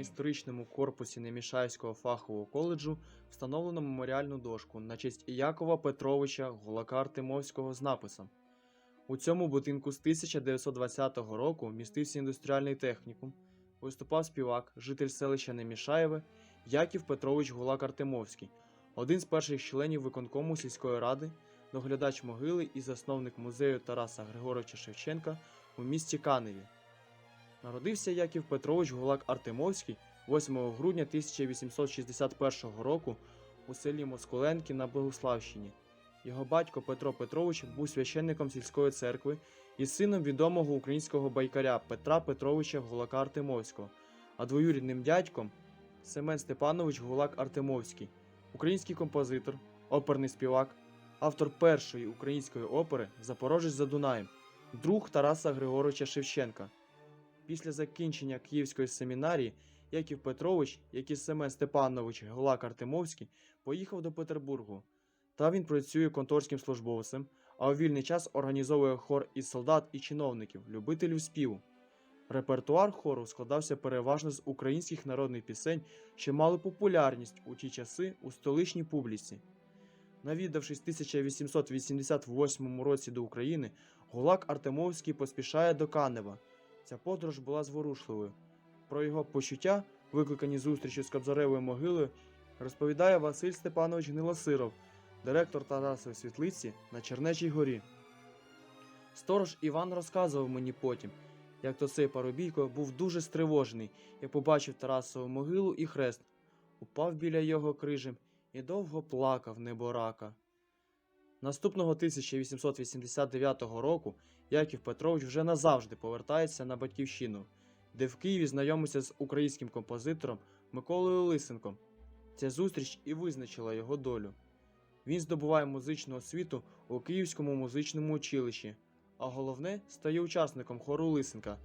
історичному корпусі Немішайського фахового коледжу встановлено меморіальну дошку на честь Якова Петровича Гулака Артемовського з написом. У цьому будинку з 1920 року містився індустріальний технікум, виступав співак, житель селища Немішаєве Яків Петрович Гулак Артемовський, один з перших членів виконкому сільської ради, доглядач могили і засновник музею Тараса Григоровича Шевченка у місті Каневі. Народився Яків Петрович Гулак Артемовський 8 грудня 1861 року у селі Москаленки на Богославщині. Його батько Петро Петрович був священником сільської церкви і сином відомого українського байкаря Петра Петровича Гулака Артемовського, а двоюрідним дядьком Семен Степанович Гулак Артемовський, український композитор, оперний співак, автор першої української опери Запорожець за Дунаєм, друг Тараса Григоровича Шевченка. Після закінчення Київської семінарії Яків Петрович, як і Семен Степанович Гулак Артемовський, поїхав до Петербургу. Там він працює конторським службовцем, а у вільний час організовує хор із солдат і чиновників, любителів співу. Репертуар хору складався переважно з українських народних пісень, що мали популярність у ті часи у столичній публіці. Навідавшись в 1888 році до України, Гулак Артемовський поспішає до Канева. Ця подорож була зворушливою. Про його почуття, викликані зустрічю з Кобзаревою могилою, розповідає Василь Степанович Гнилосиров, директор Тарасової світлиці на Чернечій горі. Сторож Іван розказував мені потім, як то цей парубійко був дуже стривожений, як побачив Тарасову могилу і хрест, упав біля його крижем і довго плакав неборака. Наступного 1889 року Яків Петрович вже назавжди повертається на батьківщину, де в Києві знайомиться з українським композитором Миколою Лисенком. Ця зустріч і визначила його долю. Він здобуває музичну освіту у Київському музичному училищі, а головне стає учасником хору Лисенка,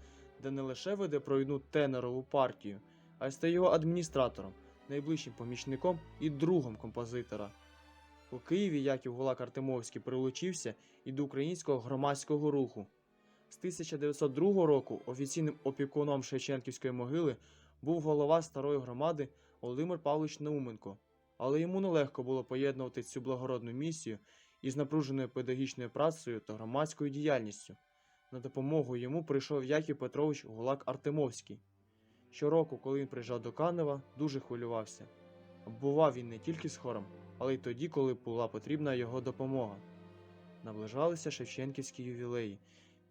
де не лише веде провідну тенорову партію, а й стає його адміністратором, найближчим помічником і другом композитора. У Києві Яків Гулак Артемовський прилучився і до українського громадського руху. З 1902 року офіційним опікуном Шевченківської могили був голова старої громади Володимир Павлович Науменко, але йому нелегко було поєднувати цю благородну місію із напруженою педагогічною працею та громадською діяльністю. На допомогу йому прийшов Яків Петрович Гулак Артемовський. Щороку, коли він приїжджав до Канева, дуже хвилювався. Бував він не тільки з хором, але й тоді, коли була потрібна його допомога. Наближалися Шевченківські ювілеї,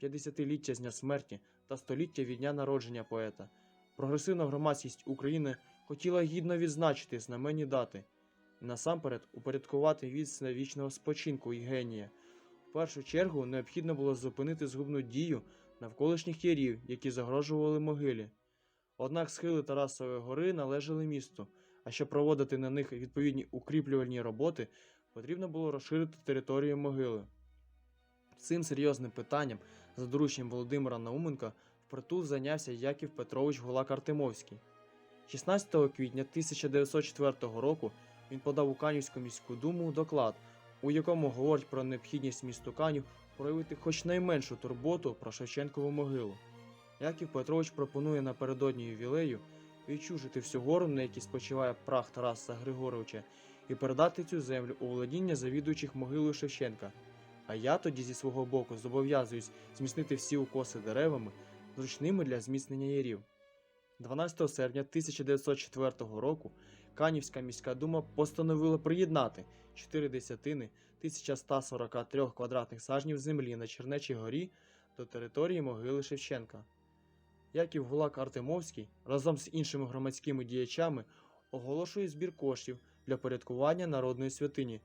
50-ліття з дня смерті та століття від дня народження поета. Прогресивна громадськість України хотіла гідно відзначити знаменні дати і насамперед упорядкувати відстань вічного спочинку і генія. В першу чергу необхідно було зупинити згубну дію навколишніх ярів, які загрожували могилі. Однак схили Тарасової гори належали місту, а щоб проводити на них відповідні укріплювальні роботи, потрібно було розширити територію могили. Цим серйозним питанням, за дорученням Володимира Науменка, впритул зайнявся Яків Петрович Гулак Артемовський. 16 квітня 1904 року він подав у Канівську міську думу доклад, у якому говорить про необхідність місту Канів проявити хоч найменшу турботу про Шевченкову могилу. Яків Петрович пропонує напередодні ювілею відчужити всю гору, на якій спочиває прах Тараса Григоровича, і передати цю землю у володіння завідуючих могилою Шевченка. А я тоді зі свого боку зобов'язуюсь зміцнити всі укоси деревами, зручними для зміцнення ярів. 12 серпня 1904 року Канівська міська дума постановила приєднати 4 десятини 1143 квадратних сажнів землі на Чернечій горі до території могили Шевченка. Яків Гулак Артемовський разом з іншими громадськими діячами оголошує збір коштів для порядкування народної святині,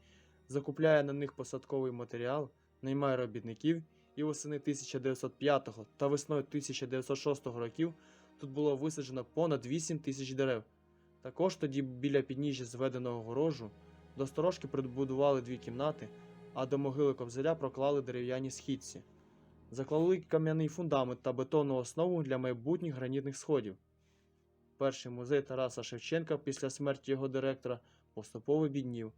закупляє на них посадковий матеріал, наймає робітників і восени 1905 та весною 1906 років тут було висаджено понад 8 тисяч дерев. Також тоді біля підніжжя зведеного горожу до сторожки прибудували дві кімнати, а до могили Кобзаря проклали дерев'яні східці. Заклали кам'яний фундамент та бетонну основу для майбутніх гранітних сходів. Перший музей Тараса Шевченка після смерті його директора поступово біднів.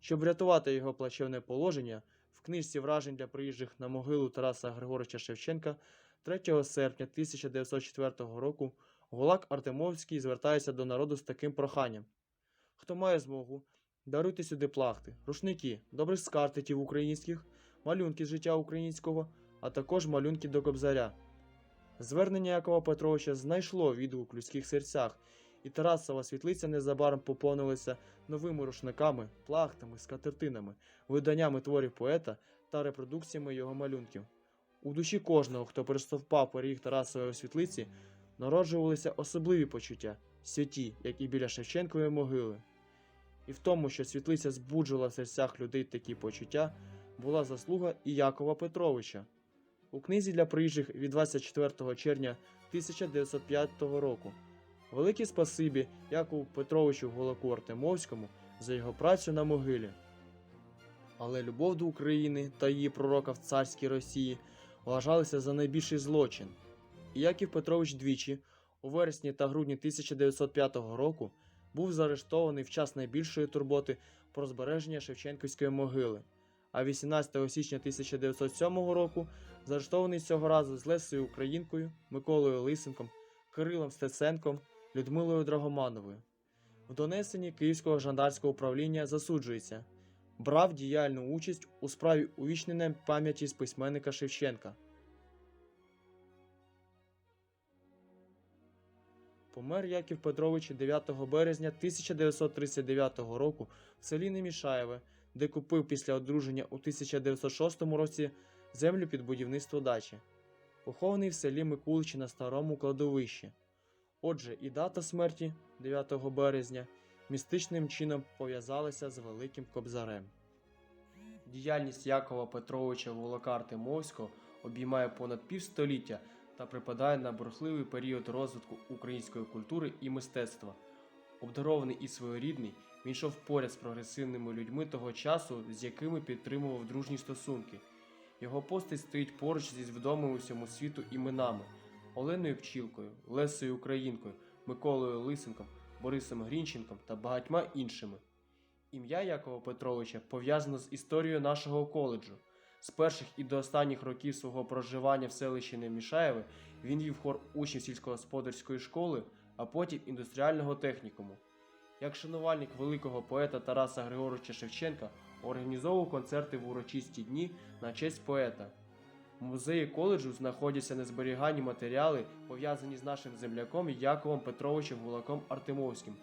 Щоб врятувати його плачевне положення, в книжці вражень для приїжджих на могилу Тараса Григоровича Шевченка 3 серпня 1904 року Гулак Артемовський звертається до народу з таким проханням. Хто має змогу, даруйте сюди плахти, рушники, добрих скартитів українських, малюнки з життя українського, а також малюнки до кобзаря. Звернення Якова Петровича знайшло відгук в людських серцях, і Тарасова світлиця незабаром поповнилася новими рушниками, плахтами, скатертинами, виданнями творів поета та репродукціями його малюнків. У душі кожного, хто перестовпав поріг Тарасової світлиці, народжувалися особливі почуття, святі, як і біля Шевченкової могили. І в тому, що світлиця збуджувала в серцях людей такі почуття, була заслуга і Якова Петровича. У книзі для приїжджих від 24 червня 1905 року. Велике спасибі Якову Петровичу Голоку Артемовському за його працю на могилі. Але любов до України та її пророка в царській Росії вважалися за найбільший злочин. І Яків Петрович двічі, у вересні та грудні 1905 року, був заарештований в час найбільшої турботи про збереження Шевченківської могили. А 18 січня 1907 року заарештований цього разу з Лесею Українкою, Миколою Лисенком, Кирилом Стеценком, Людмилою Драгомановою. В донесенні Київського жандарського управління засуджується брав діяльну участь у справі увічнення пам'яті з письменника Шевченка. Помер Яків Петрович 9 березня 1939 року в селі Немішаєве, де купив після одруження у 1906 році землю під будівництво дачі. Похований в селі Микуличі на старому кладовищі. Отже, і дата смерті 9 березня містичним чином пов'язалася з Великим Кобзарем. Діяльність Якова Петровича Волока Артемовського обіймає понад півстоліття та припадає на бурхливий період розвитку української культури і мистецтва. Обдарований і своєрідний, він йшов поряд з прогресивними людьми того часу, з якими підтримував дружні стосунки. Його постать стоїть поруч зі відомими усьому світу іменами Оленою Пчілкою, Лесою Українкою, Миколою Лисенком, Борисом Грінченком та багатьма іншими. Ім'я Якова Петровича пов'язано з історією нашого коледжу. З перших і до останніх років свого проживання в селищі Немішаєве він вів хор учнів сільськогосподарської школи, а потім індустріального технікуму. Як шанувальник великого поета Тараса Григоровича Шевченка організовував концерти в урочисті дні на честь поета. В музеї коледжу знаходяться незберігані матеріали, пов'язані з нашим земляком Яковом Петровичем Гулаком Артемовським.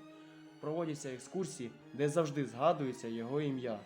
Проводяться екскурсії, де завжди згадується його ім'я.